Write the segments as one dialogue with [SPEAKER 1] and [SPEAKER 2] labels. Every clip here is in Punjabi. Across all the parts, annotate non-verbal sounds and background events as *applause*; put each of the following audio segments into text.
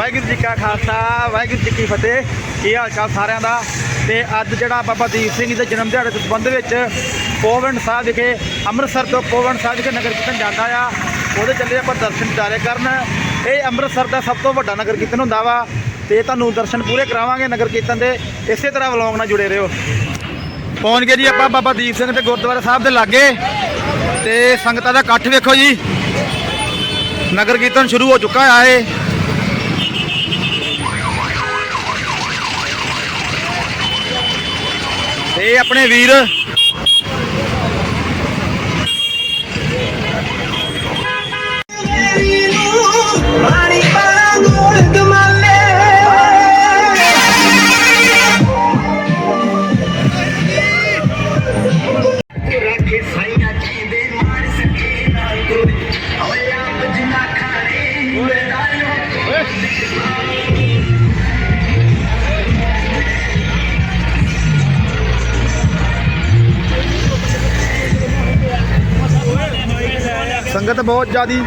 [SPEAKER 1] ਵਾਹਿਗੁਰੂ ਜੀ ਕਾ ਖਾਲਸਾ, ਵਾਹਿਗੁਰੂ ਜੀ ਕੀ ਫਤਿਹ। ਕੀ ਹਾਲ ਚਾਲ ਸਾਰਿਆਂ ਦਾ? ਤੇ ਅੱਜ ਜਿਹੜਾ ਬਾਬਾ ਦੀਪ ਸਿੰਘ ਜੀ ਦੇ ਜਨਮ ਦਿਹਾੜੇ ਦੇ ਸੰਬੰਧ ਵਿੱਚ ਪੋਵਨ ਸਾਹਿਬ ਵਿਖੇ, ਅੰਮ੍ਰਿਤਸਰ ਤੋਂ ਪੋਵਨ ਸਾਹਿਬ ਵਿਖੇ ਨਗਰ ਕੀਰਤਨ ਜਾਂਦਾ ਆ। ਉਹਦੇ ਚੱਲੇ ਆਪਾਂ ਦਰਸ਼ਨ ਦਿਦਾਰੇ ਕਰਨ। ਇਹ ਅੰਮ੍ਰਿਤਸਰ ਦਾ ਸਭ ਤੋਂ ਵੱਡਾ ਨਗਰ ਕੀਰਤਨ ਹੁੰਦਾ ਵਾ। ਤੇ ਤੁਹਾਨੂੰ ਦਰਸ਼ਨ ਪੂਰੇ ਕਰਾਵਾਂਗੇ ਨਗਰ ਕੀਰਤਨ ਦੇ। ਇਸੇ ਤਰ੍ਹਾਂ ਵਲੌਗ ਨਾਲ ਜੁੜੇ ਰਹੋ। ਪਹੁੰਚ ਗਏ ਜੀ ਆਪਾਂ ਬਾਬਾ ਦੀਪ ਸਿੰਘ ਦੇ ਗੁਰਦੁਆਰਾ ਸਾਹਿਬ ਦੇ ਲਾਗੇ। ਤੇ ਸੰਗਤਾਂ ਦਾ ਇਕੱਠ ਵੇਖੋ ਜੀ। ਨਗਰ ਕੀਰਤਨ ਸ਼ੁਰੂ ਹੋ ਚੁੱਕਾ ਆ ਇਹ ਆਪਣੇ ਵੀਰ ਸੰਗਤ ਬਹੁਤ ਜ਼ਿਆਦੀ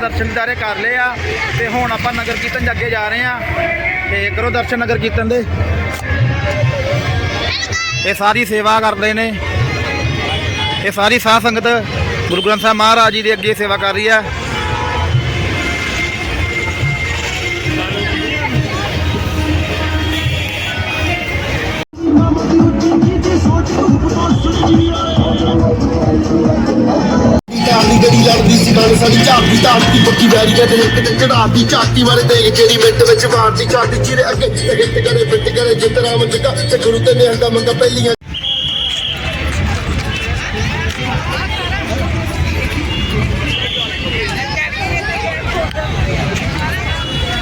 [SPEAKER 1] ਦਰਸ਼ਨ ਦਿਦਾਰੇ ਕਰ ਲਏ ਆ ਤੇ ਹੁਣ ਆਪਾਂ ਨਗਰ ਕੀਰਤਨ ਚ ਅੱਗੇ ਜਾ ਰਹੇ ਆ ਤੇ ਕਰੋ ਦਰਸ਼ਨ ਨਗਰ ਕੀਰਤਨ ਦੇ। ਇਹ ਸਾਰੀ ਸੇਵਾ ਕਰਦੇ ਨੇ। ਇਹ ਸਾਰੀ ਸਾਧ ਸੰਗਤ ਗੁਰੂ ਗ੍ਰੰਥ ਸਾਹਿਬ ਮਹਾਰਾਜ ਜੀ ਦੇ ਅੱਗੇ ਸੇਵਾ ਕਰ ਰਹੀ ਹੈ
[SPEAKER 2] ਕਾਲੀ ਗੜੀ ਲੜਦੀ ਨਾਲ ਸਾਡੀ ਝਾਕੀ ਤਾਕਤੀ ਪੱਕੀ ਵੈਰੀ ਕਹਿੰਦੇ ਤੇ ਚੜਾਤੀ ਝਾਕੀ ਵਾਲੇ ਦੇ ਜਿਹੜੀ ਮਿੰਟ ਵਿੱਚ ਮਾਰਦੀ ਝਾਟੀ ਚਿਰੇ ਅੱਗੇ ਹਿੱਟ ਕਰੇ ਫਿੱਟ ਕਰੇ ਜਿੱਤ ਰਾਮ ਤੇ ਗੁਰੂ ਤੇ ਨਿਹੰਗਾ ਮੰਗਾ ਪਹਿਲੀਆਂ।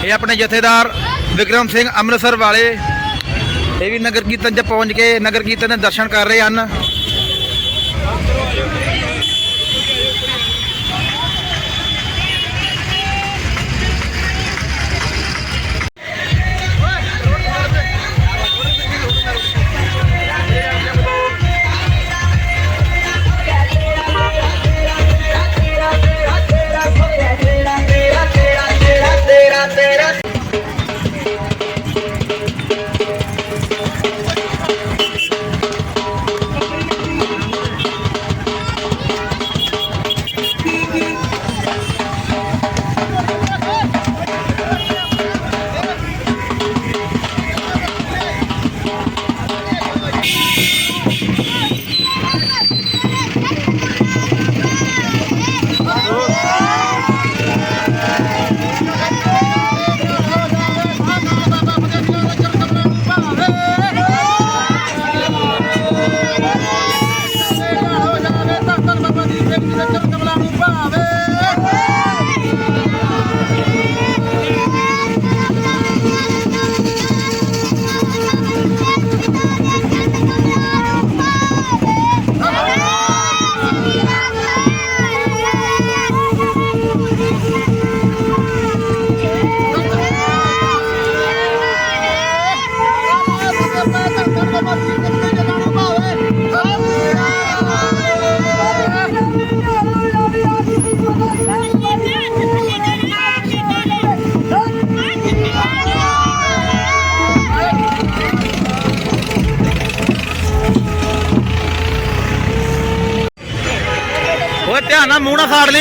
[SPEAKER 1] ਇਹ ਆਪਣੇ ਜਥੇਦਾਰ ਵਿਕਰਮ ਸਿੰਘ ਅੰਮ੍ਰਿਤਸਰ ਵਾਲੇ ਇਹ ਵੀ ਨਗਰ ਕੀਰਤਨ 'ਚ ਪਹੁੰਚ ਕੇ ਨਗਰ ਕੀਰਤਨ ਦੇ ਦਰਸ਼ਨ ਕਰ ਰਹੇ ਹਨ।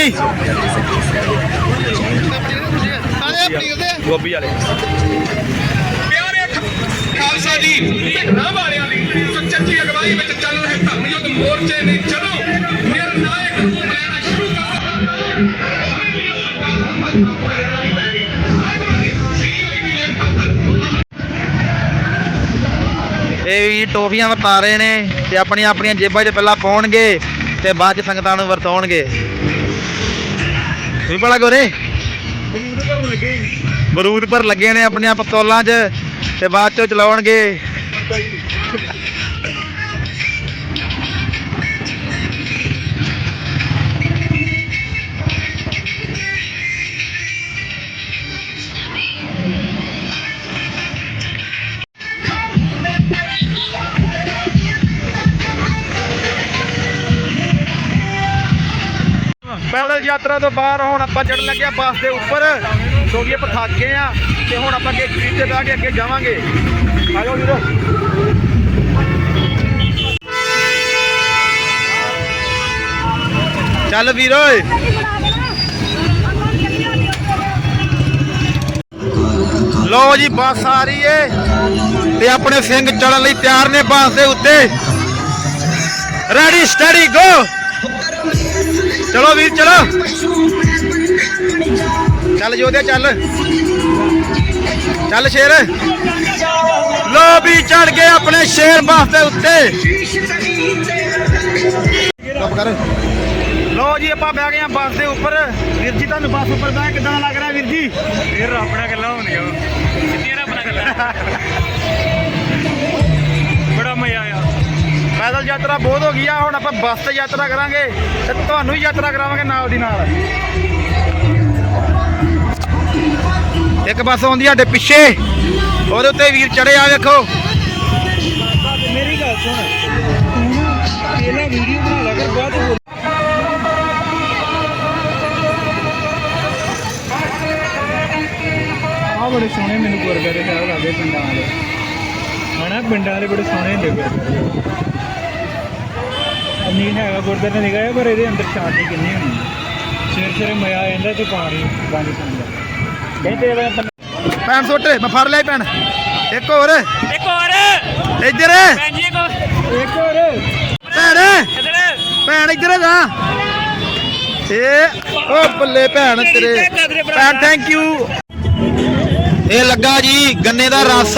[SPEAKER 1] ਨਾ ਲਈ ਗੋਭੀ ਵਾਲੇ।
[SPEAKER 3] ਪਿਆਰੇ ਖਾਲਸਾ ਜੀ ਢਿੱਡਾਂ ਵਾਲਿਆਂ ਦੀ ਮੋਰਚੇ ਨੇ ਜਦੋਂ ਨਿਰਣਾਇਕ ਰੂਪ ਲੈਣਾ ਸ਼ੁਰੂ ਕਰ
[SPEAKER 1] ਇਹ ਵੀ ਟੋਫੀਆਂ ਵਰਤਾ ਰਹੇ ਨੇ ਤੇ ਆਪਣੀਆਂ ਆਪਣੀਆਂ ਜੇਬਾਂ 'ਚ ਪਹਿਲਾਂ ਪਾਉਣਗੇ ਤੇ ਬਾਅਦ 'ਚ ਸੰਗਤਾਂ ਨੂੰ ਵਰਤਾਉਣਗੇ। ਤੁਸੀਂ ਭਲਾ ਗੋਰੇ। ਬਰੂਦ ਪਰ ਲੱਗੇ ਨੇ ਆਪਣੀਆਂ ਪਤੋਲਾਂ 'ਚ ਤੇ ਬਾਅਦ 'ਚ ਚਲਾਉਣਗੇ। ਯਾਤਰਾ ਤੋਂ ਬਾਹਰ ਹੁਣ ਆਪਾਂ ਚੜਨ ਲੱਗੇ ਆ ਬੱਸ ਦੇ ਉੱਪਰ। ਕਿਉਂਕਿ ਆਪਾਂ ਥੱਕ ਗਏ ਆ ਤੇ ਹੁਣ ਆਪਾਂ ਅੱਗੇ ਸੀਟ ਤੇ ਬਹਿ ਕੇ ਅੱਗੇ ਜਾਵਾਂਗੇ। ਆ ਵੀਰੋ। ਚੱਲ ਵੀਰ, ਓਏ। ਲੋ ਜੀ, ਬੱਸ ਆ ਰਹੀ ਏ ਤੇ ਆਪਣੇ ਸਿੰਘ ਚੜਨ ਲਈ ਤਿਆਰ ਨੇ ਬੱਸ ਦੇ ਉੱਤੇ। ਰੈਡੀ ਸਟੱਡੀ ਗੋ ਚਲੋ ਵੀਰ ਚਲੋ। ਚੱਲ ਜੋਦੇ ਚੱਲ। ਚੱਲ ਸ਼ੇਰ। ਲੋ ਵੀ ਚੜ ਗਏ ਆਪਣੇ ਸ਼ੇਰ ਬੱਸ ਦੇ ਉੱਤੇ। ਲੋ ਜੀ ਆਪਾਂ ਬਹਿ ਗਏ ਆ ਬੱਸ ਦੇ ਉੱਪਰ। ਵੀਰ ਜੀ ਤੁਹਾਨੂੰ ਬੱਸ ਉੱਪਰ ਬਹਿ ਕਿਦਾਂ ਲੱਗ ਰਿਹਾ ਵੀਰ ਜੀ?
[SPEAKER 4] ਫਿਰ ਆਪਣਾ ਗੱਲਾਂ ਹੋਣੀਆਂ। ਕਿੰਨੀਆਂ ਆਪਣਾ ਗੱਲਾਂ। *laughs*
[SPEAKER 1] ਪੈਦਲ ਯਾਤਰਾ ਬਹੁਤ ਹੋ ਗਈ ਆ, ਹੁਣ ਆਪਾਂ ਬੱਸ ਤੇ ਯਾਤਰਾ ਕਰਾਂਗੇ ਤੇ ਤੁਹਾਨੂੰ ਵੀ ਯਾਤਰਾ ਕਰਾਵਾਂਗੇ ਨਾਲ ਦੀ ਨਾਲ। ਇੱਕ ਬੱਸ ਆਉਂਦੀ ਸਾਡੇ ਪਿੱਛੇ, ਉਹਦੇ ਉੱਤੇ ਵੀਰ ਚੜੇ ਆ, ਵੇਖੋ।
[SPEAKER 4] ਮੇਰੀ ਗੱਲ ਸੁਣ ਤੂੰ ਵੀਡੀਓ ਬਣਾ ਲਾ ਕਰ ਬਾਅਦ ਆ ਬੜੇ ਸੋਹਣੇ ਮੈਨੂੰ ਗੁਰਦੁਆਰੇ ਸਾਹਿਬ ਲੱਗਦੇ ਪਿੰਡਾਂ ਵਾਲੇ। ਹਨਾ, ਪਿੰਡਾਂ ਵਾਲੇ ਬੜੇ ਸੋਹਣੇ ਹੁੰਦੇ ਗੁਰਦੁਆਰੇ। ਅੰਨੀ ਹੈਗਾ ਗੁਰਦੁਆਰੇ ਨਿਗਾਹ ਹੈ ਪਰ ਇਹਦੇ ਅੰਦਰ ਸ਼ਾਂਤੀ ਕਿੰਨੀ ਹੁੰਦੀ ਸਵੇਰ ਸਵੇਰੇ ਮਜ਼ਾ ਆ ਜਾਂਦਾ ਤੇ ਪਾਣੀ ਬੰਦ ਹੁੰਦਾ ਕਹਿੰਦੇ ਇਹ
[SPEAKER 1] ਭੈਣ ਸੁੱਟ ਮੈਂ ਫੜ ਲਿਆ ਭੈਣ। ਇੱਕ ਹੋਰ।
[SPEAKER 4] ਇੱਕ ਹੋਰ।
[SPEAKER 1] ਇੱਧਰ।
[SPEAKER 4] ਭੈਣ ਜੀ ਇੱਕ ਹੋਰ।
[SPEAKER 1] ਭੈਣ।
[SPEAKER 4] ਇਧਰ।
[SPEAKER 1] ਭੈਣ ਇੱਧਰ ਜਾ। ਏ ਓ ਬੱਲੇ ਭੈਣ ਤੇਰੇ ਭੈਣ ਥੈਂਕ ਯੂ ਇਹ ਲੱਗਾ ਜੀ ਗੰਨੇ ਦਾ ਰਸ।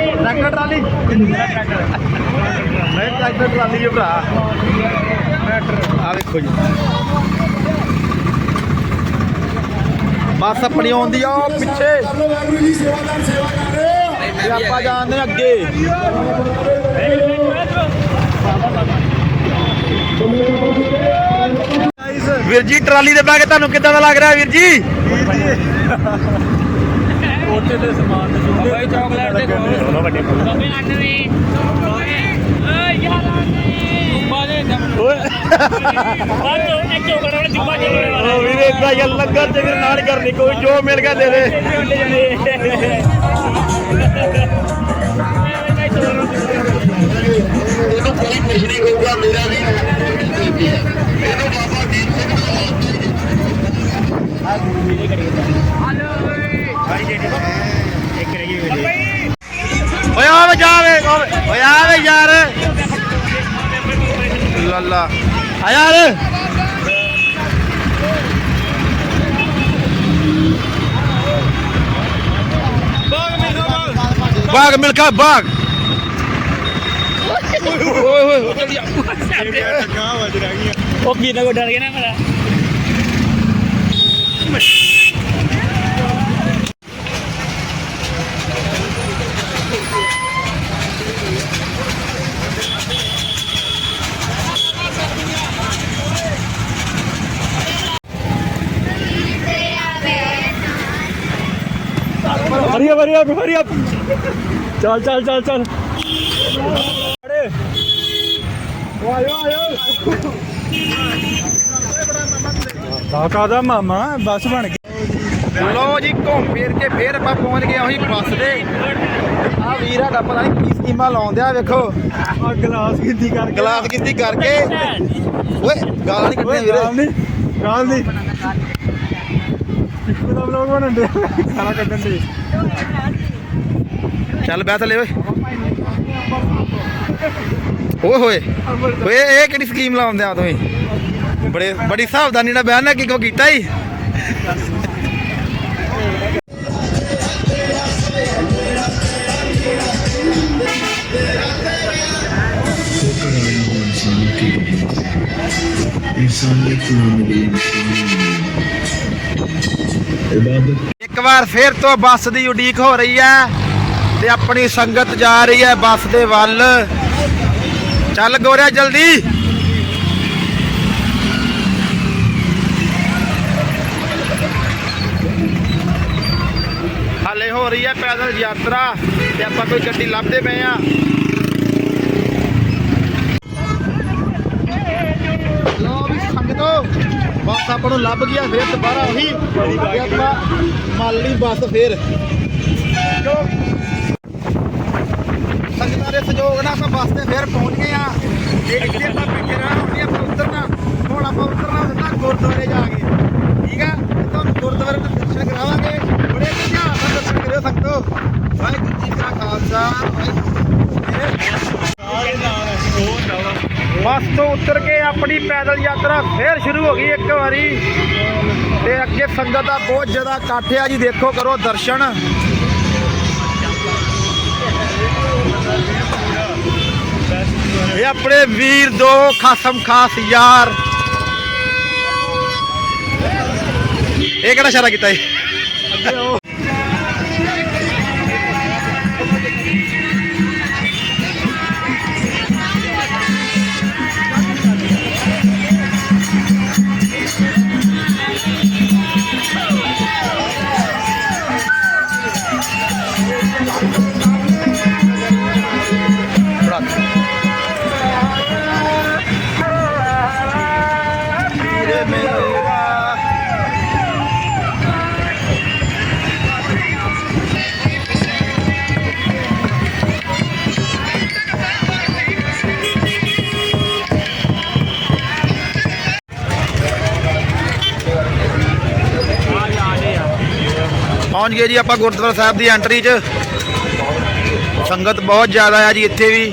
[SPEAKER 1] Tractor trolley? ਨਹੀਂ ਟਰੈਕਟਰ ਟਰਾਲੀ ਹੈ ਭਰਾ। ਆ ਵੇਖੋ ਜੀ। ਬੱਸ ਆਪਣੀ ਆਉਂਦੀ ਆ ਪਿੱਛੇ। ਤੇ ਆਪਾਂ ਹਾਂ ਅੱਗੇ। ਵੀਰ ਜੀ ਟਰਾਲੀ ਦੇ ਬਹਿ ਕੇ ਤੁਹਾਨੂੰ ਕਿੱਦਾਂ ਦਾ ਲੱਗ ਰਿਹਾ ਵੀਰ ਜੀ।
[SPEAKER 4] ਉੱਥੇ ਤੇ ਸਮਾਨ ਤੇ ਬਾਈ ਚਾਕਲੇਟ ਦੇ ਕੋਲ ਵੱਡੇ ਬਾਬੇ ਅੰਨਵੀ ਓਏ ਯਾਰ ਬਾਜੇ ਓਏ। ਬਾਜੋ ਇੱਕ ਚੋਕੜਾ ਵਾਲਾ ਜੁੱਬਾ ਜਿਹੜੇ ਵਾਲਾ
[SPEAKER 1] ਉਹ ਵੀਰੇ ਹੀ ਆ, ਲੰਗਰ ਤੇ ਫਿਰ ਨਾਲ ਕਰਨੀ ਕੋਈ ਜੋ ਮਿਲ ਗਿਆ ਦੇ ਦੇ।
[SPEAKER 2] ਇਹਨੂੰ ਕੋਈ ਕੁਛ ਨਹੀਂ ਹੋਊਗਾ ਮੇਰਾ ਵੀ। ਇਹਨੂੰ ਬਾਬਾ ਦੀਪ ਸਿੰਘ ਦਾ
[SPEAKER 4] ਇੱਕ ਰਹਿ ਗਈ ਵੀਡੀਓ
[SPEAKER 1] ਓਏ ਆ ਵੇ ਜਾ ਵੇ ਓਏ ਆ ਵੇ ਯਾਰ। ਲੱਲਾ ਆ ਯਾਰ। ਬਾਗ ਮਿਲਖਾ ਬਾਗ। ਓਏ ਓਏ
[SPEAKER 4] ਉਹ ਵੀਰ ਕੋ ਡਰ ਗਿਆ ਨਾ ਮੇਰਾ ਅਪ ਹਰੀ ਅਪ ਚੱਲ ਚੱਲ ਚੱਲ ਚੱਲ। ਅੜੇ ਆਇਓ ਆਇਓ। ਕਾਕਾ ਦਾ ਮਾਮਾ ਬਸ ਬਣ ਗਿਆ।
[SPEAKER 1] ਲੋ ਜੀ ਘੁੰਮ ਫੇਰ ਕੇ ਫੇਰ ਆਪਾਂ ਪਹੁੰਚ ਗਏ ਉਹੀ ਬੱਸ ਦੇ ਆ ਵੀਰ ਸਾਡਾ ਪਤਾ ਨਹੀਂ ਕੀ ਸਕੀਮਾਂ ਲਾਉਂਦਿਆ ਵੇਖੋ।
[SPEAKER 4] ਆ ਗਲਾਸ ਗਿੱਦੀ ਕਰਕੇ।
[SPEAKER 1] ਗਲਾਸ ਗਿੱਤੀ ਕਰਕੇ। ਓਏ ਗਾਲਾਂ ਨਹੀਂ ਕੱਢੀਆਂ ਵੀਰੇ।
[SPEAKER 4] ਗਾਲ ਨਹੀਂ ਗਾਲ ਨਹੀਂ ਇੱਕੋ ਦਾ ਵਲੋਗ ਬਣਨ ਦੇ ਖਾਣਾ ਕੱਢਣ ਦੇ।
[SPEAKER 1] ਚੱਲ ਬਹਿ ਥੱਲੇ ਓਏ। ਓਏ ਹੋਏ, ਓਏ, ਇਹ ਕਿਹੜੀ ਸਕੀਮ ਲਾਉਂਦੇ ਆ ਤੁਸੀਂ? ਬੜੇ, ਬੜੀ ਸਾਵਧਾਨੀ ਨਾਲ ਬਿਆਨ ਨਾ ਕੋ ਕੀਤਾ ਹੀ? ਇੱਕ ਵਾਰ ਫੇਰ ਤੋਂ ਬੱਸ ਦੀ ਉਡੀਕ ਹੋ ਰਹੀ ਹੈ। ਤੇ ਆਪਣੀ ਸੰਗਤ ਜਾ ਰਹੀ ਹੈ ਬੱਸ ਦੇ ਵੱਲ। ਚੱਲ ਗੋਰਿਆ, ਜਲਦੀ। ਹਾਲੇ ਹੋ ਰਹੀ ਹੈ ਪੈਦਲ ਯਾਤਰਾ ਤੇ ਆਪਾਂ ਕੋਈ ਗੱਡੀ ਲੱਭਦੇ ਪਏ ਆ ਲੋ ਵੀ ਸੰਗਤੋ, ਬੱਸ ਆਪਾਂ ਨੂੰ ਲੱਭ ਗਿਆ ਫਿਰ ਦੁਬਾਰਾ ਉਹੀ ਆਪਾਂ ਮੰਨ ਲਈ ਬੱਸ ਫਿਰ। ਸਹਿਯੋਗ ਨਾਲ ਆਪਾਂ ਬੱਸ ਤੇ ਫੇਰ ਪਹੁੰਚ ਗਏ ਆ ਤੇ ਇੱਥੇ ਆਪਾਂ ਬੈਠੇ ਰਹਿਣਾ ਹੁਣ ਆਪਾਂ ਉਤਰਨਾ। ਹੁਣ ਆਪਾਂ ਉਤਰਨਾ ਹੁੰਦਾ ਗੁਰਦੁਆਰੇ ਜਾ ਕੇ। ਠੀਕ ਆ? ਤੁਹਾਨੂੰ ਗੁਰਦੁਆਰੇ ਦੇ ਦਰਸ਼ਨ ਕਰਾਵਾਂਗੇ। ਬੜੇ ਧਿਆਨ ਨਾਲ ਦਰਸ਼ਨ ਕਰਿਓ ਸੰਗਤੋ। ਵਾਹਿਗੁਰੂ ਜੀ ਕਾ ਖਾਲਸਾ, ਵਾਹਿਗੁਰੂ ਤੋਂ ਉਤਰ ਕੇ ਆਪਣੀ ਪੈਦਲ ਯਾਤਰਾ ਫੇਰ ਸ਼ੁਰੂ ਹੋ ਗਈ ਇੱਕ ਵਾਰੀ। ਤੇ ਅੱਗੇ ਸੰਗਤ ਦਾ ਬਹੁਤ ਜ਼ਿਆਦਾ ਇਕੱਠ ਆ ਜੀ। ਦੇਖੋ ਕਰੋ ਦਰਸ਼ਨ। ਇਹ ਆਪਣੇ ਵੀਰ ਦੋ ਖਾਸਮ ਖਾਸ ਯਾਰ। ਇਹ ਕਿਹੜਾ ਇਸ਼ਾਰਾ ਕੀਤਾ ਇਹ ਵੀਰੇ ਪਹੁੰਚ ਗਏ ਜੀ ਆਪਾਂ ਗੁਰਦੁਆਰਾ ਸਾਹਿਬ ਦੀ ਐਂਟਰੀ 'ਚ। ਸੰਗਤ ਬਹੁਤ ਜ਼ਿਆਦਾ ਆ ਜੀ ਇੱਥੇ ਵੀ।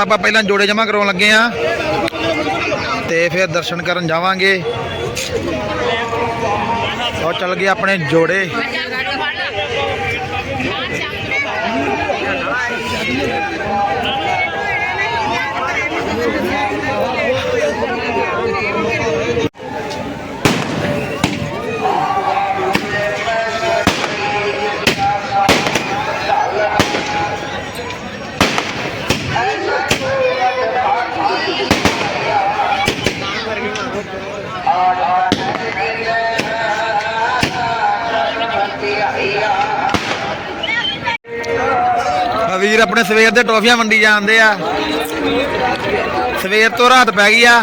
[SPEAKER 1] ਹੁਣ ਆਪਾਂ ਪਹਿਲਾਂ ਜੋੜੇ ਜਮਾ ਕਰਾਉਣ ਲੱਗੇ ਆ ਤੇ ਫਿਰ ਦਰਸ਼ਨ ਕਰਨ ਜਾਵਾਂਗੇ। ਔਰ ਚੱਲ ਗਏ ਆਪਣੇ ਜੋੜੇ ਆ ਵੀਰ ਆਪਣੇ ਸਵੇਰ ਦੇ ਟਰੋਫੀਆਂ ਵੰਡੀ ਜਾਂਦੇ ਆ। ਸਵੇਰ ਤੋਂ ਰਾਤ ਪੈ ਗਈ ਆ।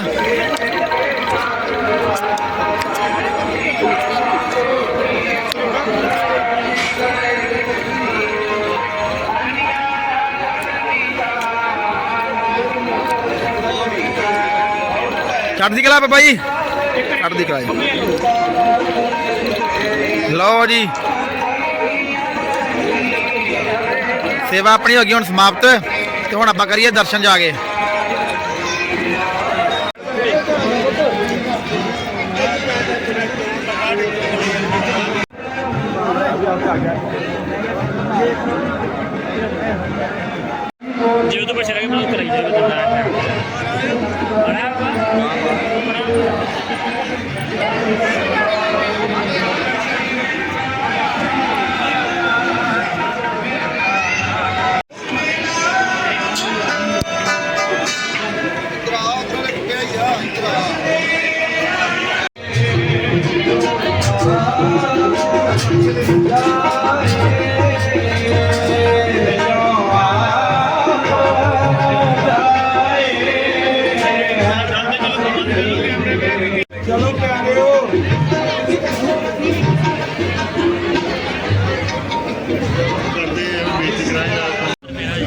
[SPEAKER 1] ਚੜ੍ਹਦੀ ਕਲਾ ਬਾਬਾ ਜੀ ਚੜ੍ਹਦੀ ਕਲਾ ਜੀ ਲਓ ਜੀ। ਸੇਵਾ ਆਪਣੀ ਹੋ ਗਈ, ਹੁਣ ਸਮਾਪਤ ਤੇ ਹੁਣ ਆਪਾਂ ਕਰੀਏ ਦਰਸ਼ਨ ਜਾ ਕੇ।
[SPEAKER 4] ਜਿਵੇਂ ਤੋਂ ਕੇ ਮੈਨੂੰ ਕਰਾਈ ਜਾਵੇ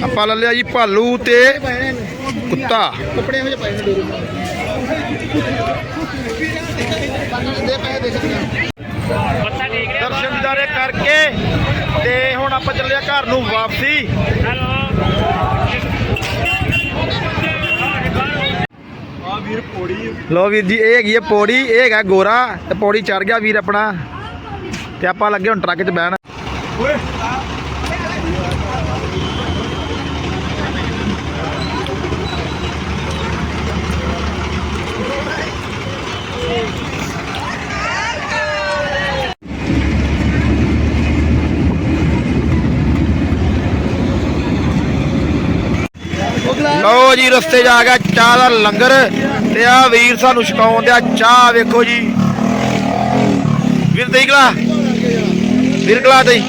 [SPEAKER 1] ਆਪਾਂ ਲੈ ਲਿਆ ਜੀ ਭਾਲੂ ਤੇ ਕੁੱਤਾ।
[SPEAKER 4] ਮੱਥਾ ਟੇਕ ਰਿਹਾ
[SPEAKER 1] ਦਰਸ਼ਨ ਦਿਦਾਰੇ ਕਰਕੇ ਤੇ ਹੁਣ ਆਪਾਂ ਚੱਲੇ ਆ ਘਰ ਨੂੰ ਵਾਪਸੀ।
[SPEAKER 4] ਹੈਲੋ।
[SPEAKER 1] ਲੋ ਵੀਰ ਜੀ ਇਹ ਹੈਗੀ ਹੈ ਪੌੜੀ ਇਹ ਹੈਗਾ ਗੋਰਾ ਤੇ ਪੌੜੀ ਚੜ ਗਿਆ ਵੀਰ ਆਪਣਾ। ਤੇ ਆਪਾਂ ਲੱਗੇ ਹੁਣ ਟਰੱਕ 'ਚ ਬਹਿਣ। ਲਓ ਜੀ ਰਸਤੇ ਆ ਗਿਆ ਚਾਹ ਦਾ ਲੰਗਰ ਤੇ ਆ ਵੀਰ ਸਾਨੂੰ ਛਕਾਉਣ ਦਿਆ। ਚਾਹ ਵੇਖੋ ਜੀ। ਵੀਰ ਦੇਈ ਗਲਾ ਵੀਰ ਗਲਾ
[SPEAKER 4] ਹੋਈ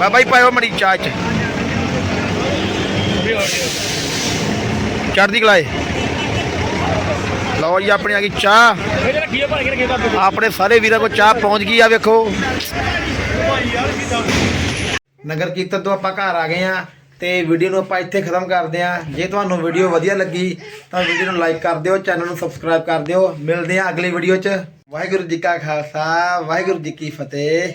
[SPEAKER 1] ਬਾਬਾ ਜੀ ਪਾਇਓ ਮੜੀ ਚਾਹ 'ਚ। ਚੜਦੀ ਗਲਾਏ ਲਓ ਜੀ ਆਪਣੀ ਆ ਗਈ ਚਾਹ।
[SPEAKER 4] ਕੇ
[SPEAKER 1] ਆਪਣੇ ਸਾਰੇ ਵੀਰਾਂ ਕੋਲ ਚਾਹ ਪਹੁੰਚ ਗਈ ਆ ਵੇਖੋ। ਨਗਰ ਕੀਰਤਨ ਤੋਂ ਆਪਾਂ ਘਰ ਆ ਗਏ ਆ ਤੇ ਵੀਡੀਓ ਨੂੰ ਆਪਾਂ ਇੱਥੇ ਖਤਮ ਕਰਦੇ ਆ ਜੇ ਤੁਹਾਨੂੰ ਵੀਡੀਓ ਵਧੀਆ ਲੱਗੀ, ਤਾਂ ਵੀਡੀਓ ਨੂੰ ਲਾਈਕ ਕਰ ਦਿਓ ਚੈਨਲ ਨੂੰ ਸਬਸਕ੍ਰਾਈਬ ਕਰ ਦਿਓ। ਮਿਲਦੇ ਆ ਅਗਲੀ ਵੀਡੀਓ 'ਚ। ਵਾਹਿਗੁਰੂ ਜੀ ਕਾ ਖਾਲਸਾ, ਵਾਹਿਗੁਰੂ ਜੀ ਕੀ ਫਤਿਹ।